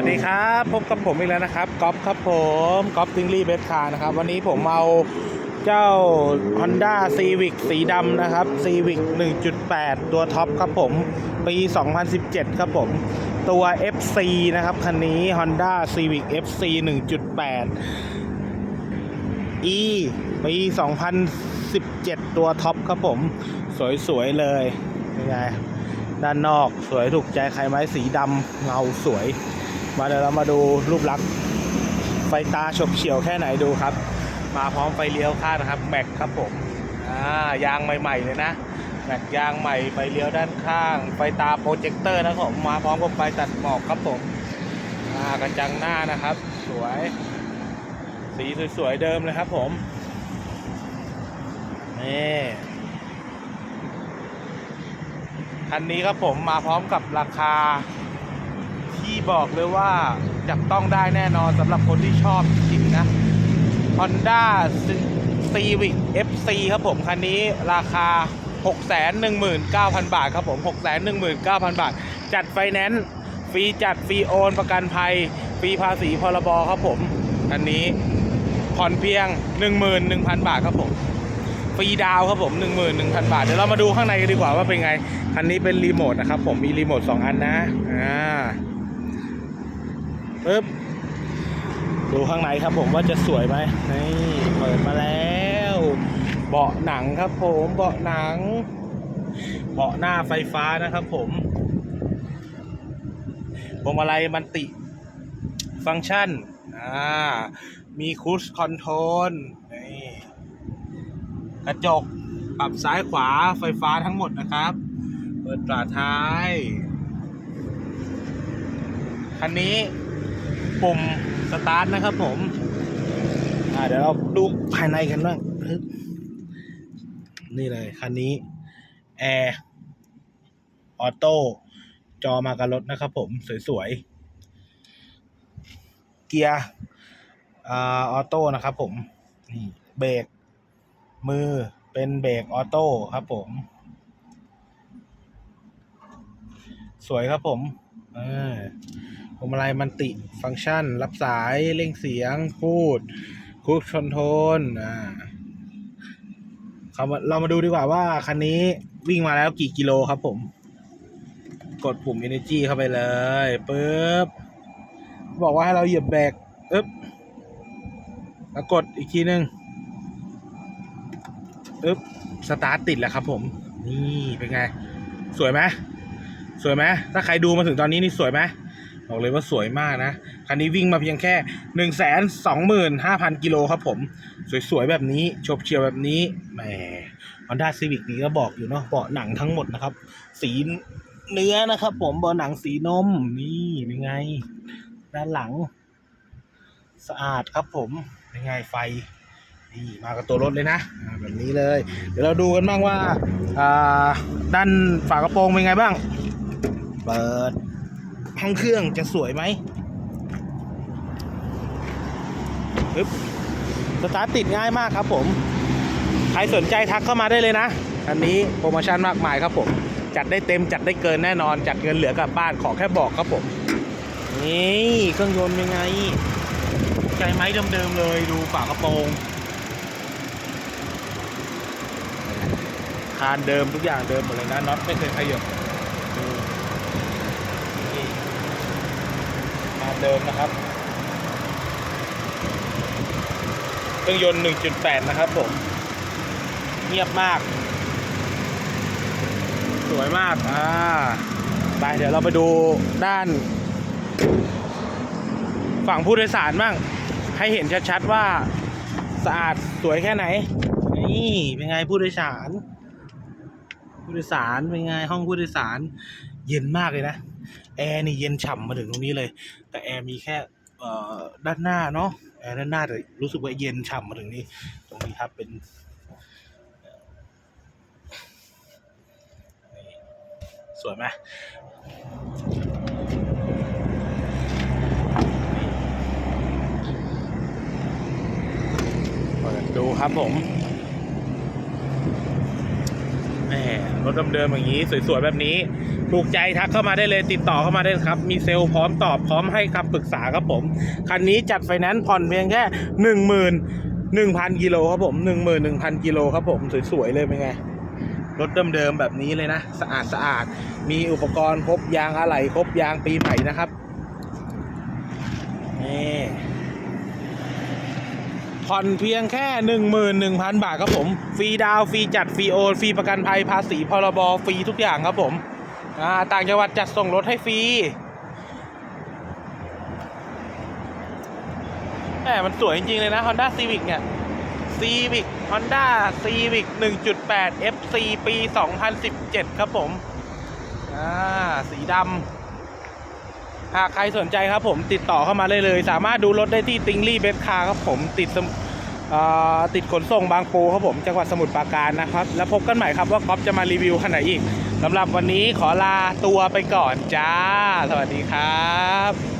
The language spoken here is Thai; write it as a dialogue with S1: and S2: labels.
S1: วัสดีครับพบกับผมอีกแล้วนะครับก๊อฟครับผมก๊อฟติงลี่เบสคาร์นะครับ วันนี้ผมเอาเจ้า Honda Civic สีดำนะครับ Civic 1.8 ตัวท็อปครับผม ปี 2017 ครับผม ตัว FC นะครับ คันนี้ Honda Civic FC 1.8 E ปี 2017 ตัวท็อปครับผม สวย ๆ เลยเป็นไงด้านนอกสวยถูกใจใครไหมสีดำเงาสวย มาเดี๋ยวเรามาดูรูปลักษณ์ไฟตาฉบเฉียวแค่ไหนดูครับ มาพร้อมไฟเลี้ยวข้างนะครับแม็กครับผมอ่ายางใหม่ๆเลยนะแม็กยางใหม่ไฟเลี้ยวด้านข้าง ไฟตาโปรเจคเตอร์นะครับผมมาพร้อมกับไฟตัดหมอกครับผมอ่ากระจังหน้านะครับ สวย สีสวยๆเดิมเลยครับผมนี่คันนี้ครับผมมาพร้อมกับราคา ที่บอกเลยว่าจับต้องได้แน่นอนสำหรับคนที่ชอบจริงๆนะ Honda Civic FC ครับผม คันนี้ราคา 619,000 บาทครับผม 619,000 บาท จัดไฟแนนซ์ฟรีจัดฟรีโอน ประกันภัยฟรีภาษีพรบครับผมอันนี้ผ่อนเพียง 11,000 บาทครับผมฟรีดาวครับผม 11,000 บาท เดี๋ยวเรามาดูข้างในกันดีกว่าว่าเป็นไง คันนี้เป็นรีโมทนะครับผมมีรีโมท 2 อันนะ อ่า ปึ๊บดูข้างในครับผมว่าจะสวยไหมนี่เปิดมาแล้ว เบาะหนังครับผมเบาะหนัง เบาะหน้าไฟฟ้านะครับผมพวงมาลัยมันติฟังก์ชันอ่ามีคูสคอนโทรลนี่กระจกปรับซ้ายขวาไฟฟ้าทั้งหมดนะครับ เปิดฝาท้าย คันนี้ ปุ่มสตาร์ทนะครับผมเดี๋ยวเราดูภายในกันบ้างนี่เลยคันนี้แอร์ออโต้จอมากับรถนะครับผม สวยๆ เกียร์อออโต้นะครับผม นี่เบรกมือเป็นเบรกออโต้ครับผม สวยครับผม เออ พวงมาลัยมันติฟังก์ชัน รับสายเร่งเสียงพูดคูดคอนโทรลอ่าเรามาเรามาดูดีกว่าว่าคันนี้วิ่งมาแล้วกี่กิโลครับผม กดปุ่ม Energy เข้าไปเลยปึ๊บบอกว่าให้เราเหยียบเบรกปึ๊บแล้วกดอีกทีนึงปึ๊บสตาร์ทติดแล้วครับผม นี่เป็นไง สวยไหมสวยไหมถ้าใครดูมาถึงตอนนี้นี่สวยไหม บอกเลยว่าสวยมากนะ คันนี้วิ่งมาเพียงแค่หนึ่งแสนสองหมื่นห้าพันกิโลครับผม สวยๆแบบนี้โฉบเฉียวแบบนี้แหม Honda Civic นี้ก็บอกอยู่เนาะเบาะหนังทั้งหมดนะครับ สีเนื้อนะครับ ผมเบาะหนังสีนมนี่เป็นไง ด้านหลัง สะอาดครับผมเป็นไงไฟนี่มากับตัวรถเลยนะแบบนี้เลย เดี๋ยวเราดูกันบ้างว่าด้านฝากระโปรงเป็นไงบ้าง เปิด ห้องเครื่องจะสวยไหมปึ๊บสตาร์ทติดง่ายมากครับผม ใครสนใจทักเข้ามาได้เลยนะ อันนี้โปรโมชั่นมากมายครับผม จัดได้เต็มจัดได้เกินแน่นอน จัดเงินเหลือกลับบ้านขอแค่บอกครับผม นี่เครื่องยนต์เป็นไง ใจไม้เดิมๆเลยดูฝากระโปรงคานเดิมทุกอย่างเดิมหมดเลยนะน็อตไม่เคยขยับดูนี่คาน เดิมนะครับเครื่องยนต์ 1.8 นะครับผม เงียบมาก สวยมาก อ่า ไปเดี๋ยวเราไปดูด้าน ฝั่งผู้โดยสารบ้าง ให้เห็นชัดๆว่าสะอาดสวยแค่ไหน นี่เป็นไงผู้โดยสาร ผู้โดยสารเป็นไงห้องผู้โดยสาร เย็นมากเลยนะ แอร์นี่เย็นฉ่ำมาถึงตรงนี้เลย แต่แอร์มีแค่ด้านหน้าเนาะแอร์ด้านหน้าแต่รู้สึกว่าเย็นฉ่ำมาถึงนี่ตรงนี้ครับเป็นสวยไหมเปิดดูครับผม แหม รถเดิมๆอย่างนี้สวยๆแบบนี้ ถูกใจทักเข้ามาได้เลยติดต่อเข้ามาได้ครับ มีเซลล์พร้อมตอบพร้อมให้คำปรึกษาครับผม คันนี้จัดไฟแนนซ์ผ่อนเพียงแค่หนึ่งหมื่นหนึ่งพันกิโลครับผมหนึ่งหมื่นหนึ่งพันกิโลครับผมสวยๆเลยเป็นไงรถเดิมๆแบบนี้เลยนะ สะอาดสะอาด มีอุปกรณ์ครบยางอะไหล่ครบยางปีใหม่นะครับนี่ ผ่อนเพียงแค่หนึ่งหมื่นหนึ่งพันบาทครับผม ฟรีดาวฟรีจัด ฟรีโอนฟรีประกันภัยภาษีพรบฟรีทุกอย่างครับผมอ่าต่างจังหวัดจัดส่งรถให้ฟรีแหมมันสวยจริง ๆ เลยนะ Honda Civic เนี่ย Civic Honda Civic 1.8 FC ปี 2017 ครับผม อ่า สีดำ หากใครสนใจครับผมติดต่อเข้ามาได้เลย สามารถดูรถได้ที่ติงลี่เบสคาครับผมติดติดขนส่งบางปูครับผมจังหวัดสมุทรปราการนะครับ แล้วพบกันใหม่ครับว่าก๊อฟจะมารีวิวขนาดอีกสำหรับวันนี้ขอลาตัวไปก่อนจ้า สวัสดีครับ